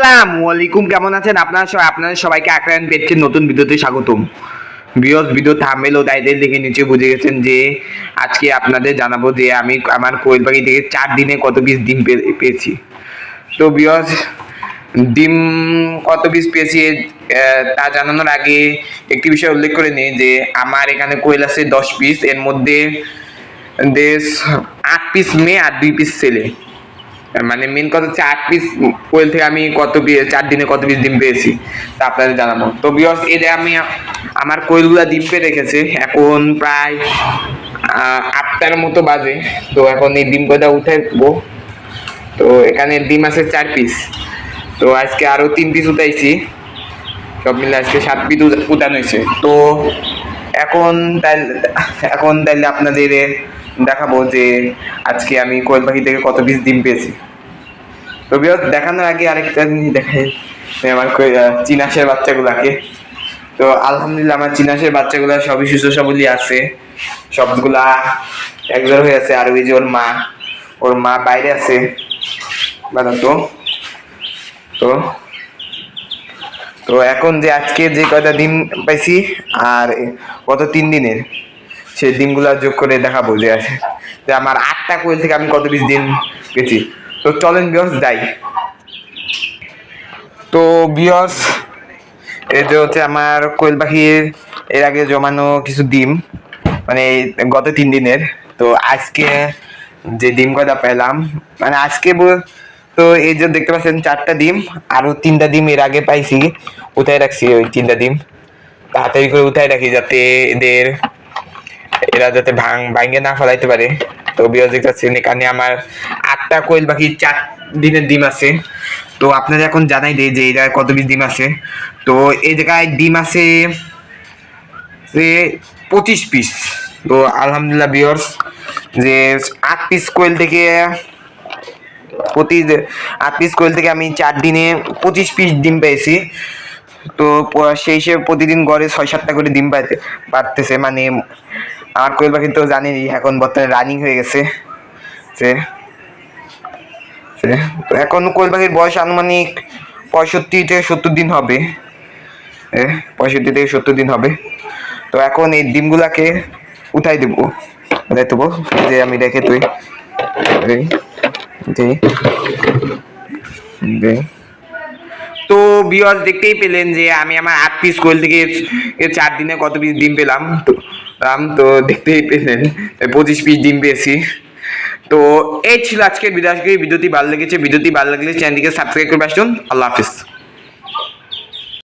আসসালামু আলাইকুম। কেমন আছেন আপনারা সবাই? আপনাদের সবাইকে আক্রায়ণ পেয়েছেন নতুন ভিডিওতে স্বাগতম। বিয়স ভিডিও থামেল ও টাইটেল দেখে নিচে বুঝে গেছেন যে আজকে আপনাদের জানাব যে আমি আমার কোয়েল পাখি থেকে চার দিনে কত পিস ডিম পেয়েছি। তো বিয়স ডিম কত পিস পেয়েছি তা জানানোর আগে একটি বিষয় উল্লেখ করে নিই যে আমার এখানে কোয়েল আছে দশ পিস এর মধ্যে দেশ আট পিস মেয়ে আর দুই পিস ছেলে। মানে মেন কথা হচ্ছে পিস কোয়েল থেকে আমি কত চার দিনে কত পিস ডিম পেয়েছি, তা আপনাদের জানাব। তো বিয়স যে আমি, আমার কোয়েলগুলা ডিম পেয়ে রেখেছে, এখন প্রায় আটটার মতো বাজে। তো এখন এই ডিম কয়টা উঠাইবো তো এখানে ডিম আছে চার পিস তো আজকে আরও তিন পিস উঠাইছি। সব মিলে আজকে সাত পিস উঠানো হয়েছে। তো এখন তাইলে এখন তাইলে আপনাদের দেখাবো যে আজকে আমি কোয়েল পাখি থেকে কত পিস ডিম পেয়েছি। তো বিয়স দেখানোর আগে আরেকটা জিনিস দেখাই। আমার চিনাসের বাচ্চাগুলাকে। তো আলহামদুলিল্লাহ আমার চিনাসের বাচ্চাগুলা সবই সুস্থ সবলই আছে। সবগুলা একজোর হয়ে আছে, আর ওই যে ওর মা। ওর মা বাইরে আছে। বাদা তো। তো। তো এখন যে আজকে যে কয়টা দিন পাইছি, আর গত তিন দিনের। সেই দিনগুলো যোগ করে দেখাবো যে আছে যে আমার আটটা কোয়েল থেকে আমি কত পিস দিন পেয়েছি তো চলেন বিয়স, যাই। তো বিয়স, এই যে হচ্ছে আমার কোয়েল পাখির এর আগে জমানো কিছু ডিম মানে গত তিন দিনের। তো আজকে যে ডিম কয়টা পেলাম মানে আজকে তো এই যে দেখতে পাচ্ছেন চারটা ডিম, আরও তিনটা ডিম এর আগে পাইছি উঠাই রাখছি ওই তিনটা ডিম। তাড়াতাড়ি করে উঠাই রাখি যাতে এদের এরা যাতে ভাঙ ভাঙে না ফেলাইতে পারে। তো বিয়াজ দেখতে পাচ্ছেন এখানে আমার আটটা কোয়েল বাকি চার দিনের ডিম আছে। তো আপনারা এখন জানাই দেয় যে এরা কত পিস ডিম আছে। তো এই জায়গায় ডিম আছে যে পঁচিশ পিস। তো আলহামদুলিল্লাহ বিয়ার্স যে আট পিস কোয়েল থেকে প্রতি আট পিস কোয়েল থেকে আমি চার দিনে পঁচিশ পিস ডিম পেয়েছি। তো সেই হিসেবে প্রতিদিন গড়ে ছয় সাতটা করে ডিম পাইতে পারতেছে। মানে আমার কোয়েল পাখি তো জানেনই, এখন বর্তমানে রানিং হয়ে গেছে। এখন কোয়েল পাখির বয়স আনুমানিক পঁয়ষট্টি থেকে সত্তর দিন হবে। পঁয়ষট্টি থেকে সত্তর দিন হবে। তো এখন এই ডিমগুলাকে উঠাই দেবো। উঠাই দেবো, যে আমি রেখে তুই। তো বিওয়াজ দেখতেই পেলেন যে আমি আমার আট পিস কোয়েল থেকে চার দিনে কত পিস ডিম পেলাম। তো আম তো দেখতেই পেয়েছেন পঁচিশ পিস ডিম পেয়েছি। তো এই ছিল আজকের ভিডিও আজকে ভিডিওটি ভালো লেগেছে ভিডিওটি ভালো লাগলে চ্যানেলটিকে সাবস্ক্রাইব করে আসুন আল্লাহ হাফিজ।